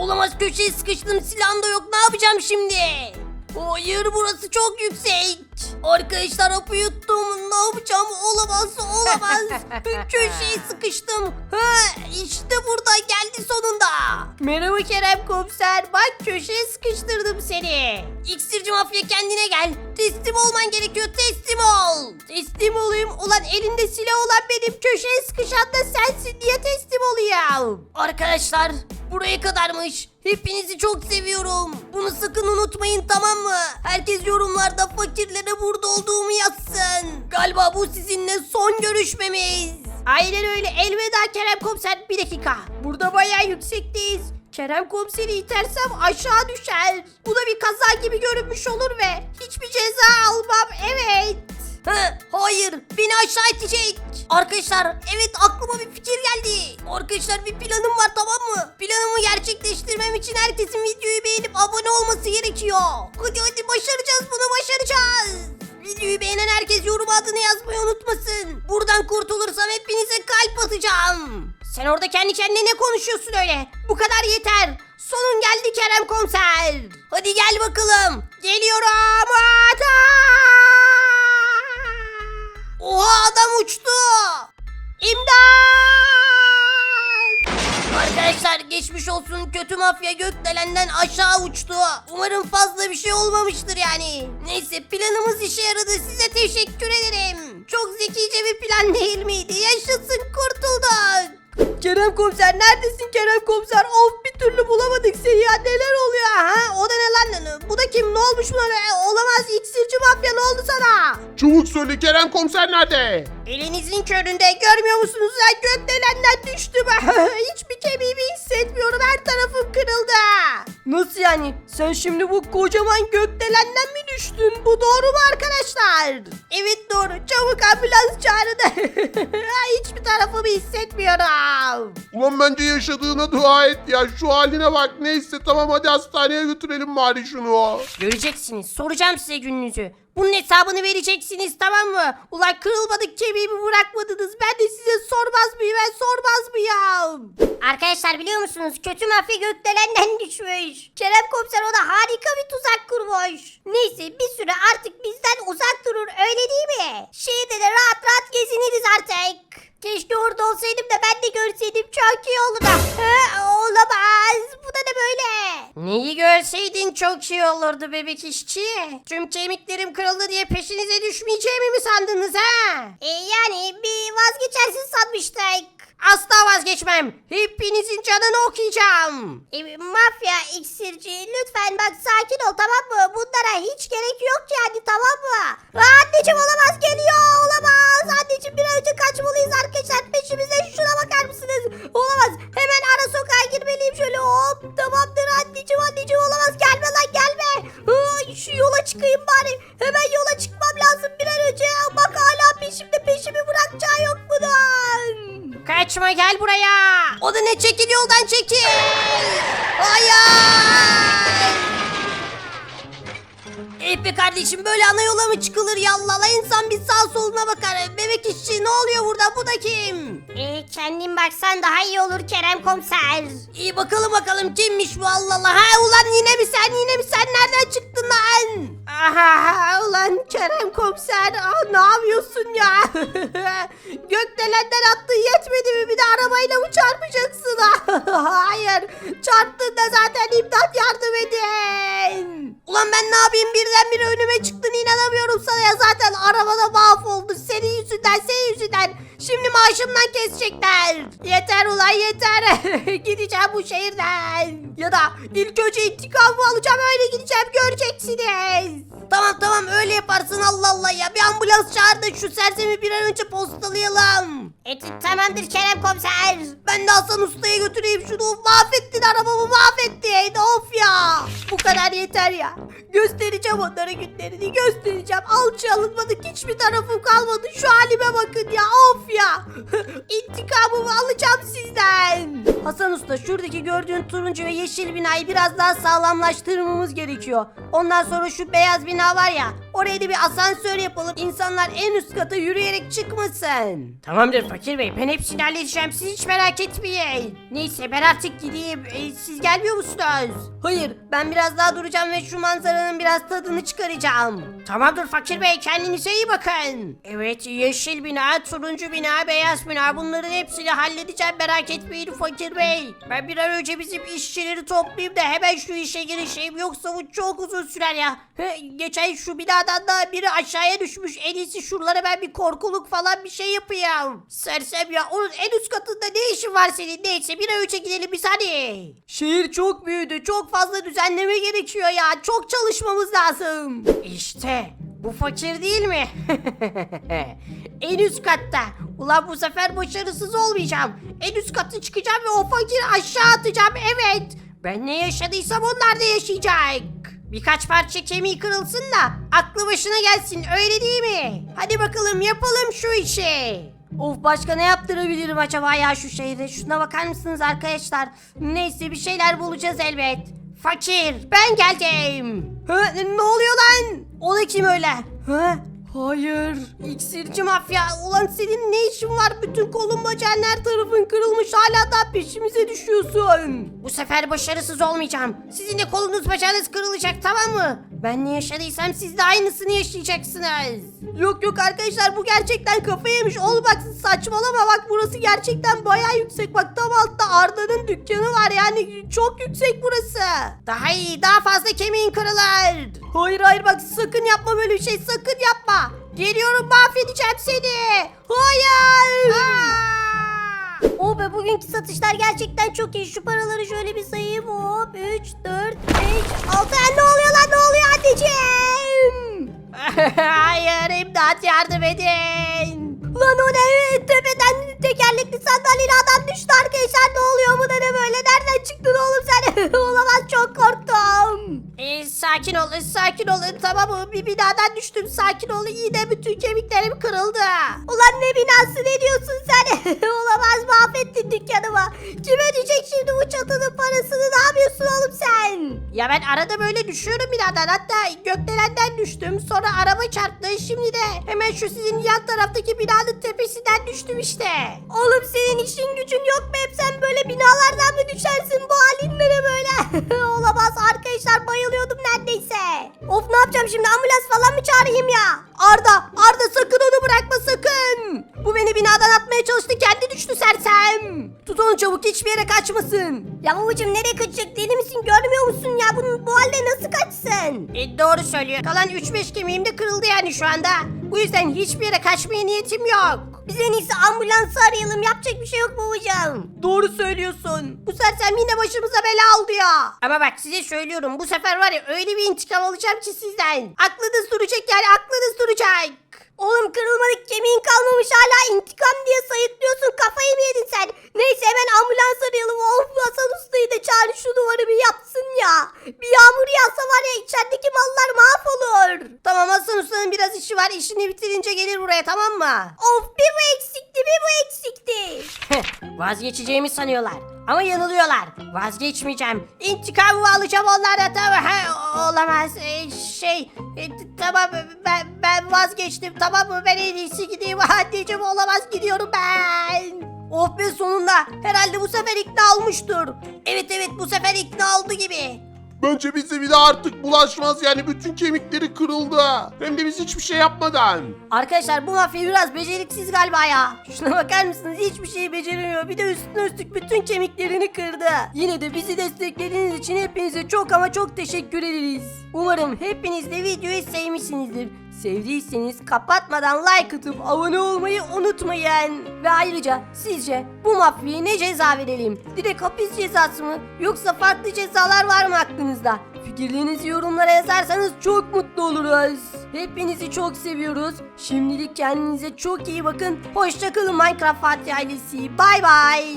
Olamaz köşeye sıkıştım silahım da yok ne yapacağım şimdi? Hayır burası çok yüksek. Arkadaşlar hapı yuttum. Ne yapacağım? Olamaz, olamaz. Köşeye sıkıştım. Ha, işte burada geldi sonunda. Merhaba Kerem komiser. Bak köşeye sıkıştırdım seni. İksirci mafya kendine gel. Teslim olman gerekiyor. Teslim ol. Teslim olayım. Ulan elinde silah olan benim. Köşeye sıkışan da sensin diye teslim olayım. Arkadaşlar buraya kadarmış. Hepinizi çok seviyorum. Bunu sakın unutmayın tamam mı? Herkes yorumlarda fakirlere burada olduğumu yazsın. Galiba bu sizinle son görüşmemiz. Aynen öyle. Elveda Kerem Komiser. Bir dakika. Burada bayağı yüksekteyiz. Kerem Komiser'i itersem aşağı düşer. Bu da bir kaza gibi görünmüş olur ve hiçbir ceza almam. Evet. Ha, hayır beni aşağı itecek. Arkadaşlar evet aklıma bir fikir geldi. Arkadaşlar bir planım var tamam mı? Planımı gerçekleştirmem için herkesin videoyu beğenip abone olması gerekiyor. Hadi hadi başaracağız bunu başaracağız. Videoyu beğenen herkes yorum adını yazmayı unutmasın. Buradan kurtulursam hepinize kalp atacağım. Sen orada kendi kendine ne konuşuyorsun öyle? Bu kadar yeter. Sonun geldi Kerem Komiser. Hadi gel bakalım. Geliyorum. Ata! Oha adam uçtu. İmdat! Arkadaşlar geçmiş olsun kötü mafya gökdelenden aşağı uçtu. Umarım fazla bir şey olmamıştır yani. Neyse planımız işe yaradı size teşekkür ederim. Çok zekice bir plan değil miydi? Yaşasın kurtulduk. Kerem komiser neredesin Kerem komiser? Of bir türlü bulamadık seni ya neler oluyor ha? O da ne lan? Bu da kim? Ne olmuş buna? E, Olamaz iksirci mafya ne oldu sana? Çabuk söyle Kerem komiser nerede? Elinizin köründe görmüyor musunuz? Ben gökdelenden düştüm. Hiçbir kemiğimi hissetmiyorum. Her tarafım kırıldı. Nasıl yani? Sen şimdi bu kocaman gökdelenden mi düştün? Bu doğru mu arkadaşlar? Evet doğru. Çabuk ambulans çağırın. Hiçbir tarafımı hissetmiyorum. Ulan bence yaşadığına dua et ya. Şu haline bak. Neyse tamam hadi hastaneye götürelim bari şunu. Göreceksiniz. Soracağım size gününüzü. Bunun hesabını vereceksiniz tamam mı? Ulan kırılmadık kemiğimi bırakmadınız. Ben de size sormaz mıyım? Ben sormaz mıyım? Arkadaşlar biliyor musunuz? Kötü mafya gökdelenden düşmüş. Kerem komiser ona harika bir tuzak kurmuş. Neyse bir süre artık bizden uzak durur öyle değil mi? Şehirde de rahat rahat geziniriz artık. Keşke orada olsaydım da ben de görseydim çok iyi olurdu. Ha, olamaz. Bu da ne böyle? Neyi görseydin çok iyi olurdu bebek işçi. Tüm kemiklerim kırıldı diye peşinize düşmeyeceğimi mi sandınız ha? E yani bir vazgeçersin sanmıştık. Asla vazgeçmem. Hepinizin canını okuyacağım. E, mafya iksirci lütfen bak sakin ol tamam mı? Bunlara hiç gerek yok yani tamam mı? Aa, anneciğim olamaz. Kaçma gel buraya. O da ne çekil yoldan çekil. Hayır. Eh be kardeşim böyle ana yola mı çıkılır ya Allah Allah insan bir sağ soluna bakar. Bebek işçi ne oluyor burada bu da kim? E, kendin baksan daha iyi olur Kerem komiser. İyi bakalım bakalım kimmiş bu Allah Allah. Ha ulan yine mi sen yine mi sen nereden çıktın lan? Aha ulan Kerem komiser ah, ne yapıyorsun ya? Gökdelenden attın yetmedi mi bir de arabayla mı çarpacaksın? Hayır çarptığında zaten imdat yardım edin. Ulan ben ne yapayım birdenbire önüme çıktın inanamıyorum sana ya zaten arabada mahvoldu senin yüzünden senin yüzünden. Şimdi maaşımdan kesecekler. Yeter ulan yeter. Gideceğim bu şehirden. Ya da ilk önce intikamımı alacağım öyle gideceğim göreceksiniz. Tamam tamam öyle yaparsın Allah Allah ya. Bir ambulans çağır da şu sersemi bir an önce postalayalım. E, t- tamamdır Kerem komiser. Ben de Hasan Usta'ya götüreyim şunu. Mahvettin arabamı mahvettin. Of ya. Bu kadar yeter ya. Göstereceğim onlara günlerini göstereceğim. Alçı alınmadık hiçbir tarafım kalmadı. Şu halime bakın ya of ya. İntikamımı alacağım sizden. Hasan Usta şuradaki gördüğün turuncu ve yeşil binayı biraz daha sağlamlaştırmamız gerekiyor. Ondan sonra şu beyaz bina var ya oraya da bir asansör yapalım. İnsanlar en üst kata yürüyerek çıkmasın. Tamamdır Fakir Bey ben hepsini halledeceğim siz hiç merak etmeyin. Neyse ben artık gideyim. E, siz gelmiyor musunuz? Hayır ben biraz daha duracağım ve şu manzaranın biraz tadını çıkaracağım. Tamamdır Fakir Bey kendinize iyi bakın. Evet yeşil bina, turuncu bina, beyaz bina bunların hepsini halledeceğim merak etmeyin Fakir Bey. Ben bir an önce bizim işçileri toplayayım da hemen şu işe girişeyim yoksa bu çok uzun sürer ya. He, Geçen şu binadan da biri aşağıya düşmüş en iyisi şuralara ben bir korkuluk falan bir şey yapayım. Sersem ya onun en üst katında ne işin var senin neyse bir an önce gidelim biz hadi. Şehir çok büyüdü çok fazla düzenleme gerekiyor ya çok çalışmamız lazım. İşte bu fakir değil mi? en üst katta. Ulan bu sefer başarısız olmayacağım. En üst katı çıkacağım ve o fakiri aşağı atacağım evet. Ben ne yaşadıysam onlar da yaşayacak. Birkaç parça kemiği kırılsın da aklı başına gelsin öyle değil mi? Hadi bakalım yapalım şu işi. Of başka ne yaptırabilirim acaba ya şu şehre? Şuna bakar mısınız arkadaşlar? Neyse bir şeyler bulacağız elbet. Fakir ben geldim. Ha, ne oluyor lan? O da kim öyle? Ha? Hayır. İksirci mafya. Ulan senin ne işin var? Bütün kolun bacağın her tarafın kırılmış. Hala da peşimize düşüyorsun. Bu sefer başarısız olmayacağım. Sizin de kolunuz bacağınız kırılacak tamam mı? Ben ne yaşadıysam siz de aynısını yaşayacaksınız. Yok yok arkadaşlar bu gerçekten kafa yemiş. Ol bak saçmalama bak burası gerçekten baya yüksek. Bak tam altta Arda'nın dükkanı var yani çok yüksek burası. Daha iyi daha fazla kemiğin kırılır. Hayır hayır bak sakın yapma böyle bir şey sakın yapma. Geliyorum mahvedeceğim seni. Hayır. O be bugünkü satışlar gerçekten çok iyi. Şu paraları şöyle bir sayayım. Hop 3, 4, 5, 6. Ne oluyor lan ne oluyor anneciğim? Hayır imdat yardım edin. Lan o ne? Tepeden tekerlekli sandalyeli adam düştü arkadaşlar. Ne oluyor bu da ne böyle? Nereden çıktın oğlum sen? Olamaz çok korktum. Sakin olun sakin olun tamam mı? Bir binadan düştüm sakin olun yine bütün kemiklerim kırıldı. Ulan ne binası ne diyorsun sen? Olamaz mahvettin dükkanımı. Kim ödeyecek şimdi bu çatının parasını? Ne yapıyorsun oğlum sen? Ya ben arada böyle düşüyorum binadan hatta gökdelenden düştüm sonra araba çarptı şimdi de hemen şu sizin yan taraftaki binanın tepesinden düştüm işte. Oğlum senin işin gücün yok mu? Hep sen böyle binalardan mı düşersin? Bu halin ne böyle? Olamaz arkadaşlar bayılıyordum neredeyse. Of ne yapacağım şimdi ambulans falan mı çağırayım ya? Arda Arda sakın onu bırakma sakın. Bu beni binadan atmaya çalıştı kendi düştü sersem. Onu çabuk hiçbir yere kaçmasın. Ya babacım nereye kaçacak deli misin görmüyor musun ya bunun bu halde nasıl kaçsın? E, doğru söylüyor. Kalan 3-5 kemiğim de kırıldı yani şu anda. Bu yüzden hiçbir yere kaçmaya niyetim yok. Biz en iyisi ambulansı arayalım yapacak bir şey yok babacım. Doğru söylüyorsun. Bu sersem yine başımıza bela oldu ya. Ama bak size söylüyorum bu sefer var ya öyle bir intikam alacağım ki sizden. Aklınız duracak yani aklınız duracak. Oğlum kırılmadık kemiğin kalmamış hala intikam diye sayıklıyorsun kafayı mı yedin sen? Neyse hemen ambulans arayalım. Of Hasan Usta'yı da çağır şu duvarı bir yapsın ya. Bir yağmur yağsa var ya içerideki mallar mahvolur. Tamam Hasan Usta'nın biraz işi var. İşini bitirince gelir buraya tamam mı? Of bir bu eksikti bir bu eksikti. Vazgeçeceğimi sanıyorlar. Ama yanılıyorlar. Vazgeçmeyeceğim. İntikamımı alacağım onlardan tamam. Ha, olamaz. Ee, şey e, t- tamam ben, ben vazgeçtim tamam mı? Ben en iyisi gideyim. Anneciğim olamaz gidiyorum ben. Oh be sonunda. Herhalde bu sefer ikna olmuştur. Evet evet bu sefer ikna oldu gibi. Bence bize bir daha artık bulaşmaz yani bütün kemikleri kırıldı. Hem de biz hiçbir şey yapmadan. Arkadaşlar bu mafya biraz beceriksiz galiba ya. Şuna bakar mısınız? Hiçbir şeyi beceremiyor. Bir de üstüne üstlük bütün kemiklerini kırdı. Yine de bizi desteklediğiniz için hepinize çok ama çok teşekkür ederiz. Umarım hepiniz de videoyu sevmişsinizdir. Sevdiyseniz kapatmadan like atıp abone olmayı unutmayın. Ve ayrıca sizce bu mafyaya ne ceza verelim? Direkt hapis cezası mı? Yoksa farklı cezalar var mı aklınızda? Fikirlerinizi yorumlara yazarsanız çok mutlu oluruz. Hepinizi çok seviyoruz. Şimdilik kendinize çok iyi bakın. Hoşçakalın Minecraft Fatih ailesi. Bay bay.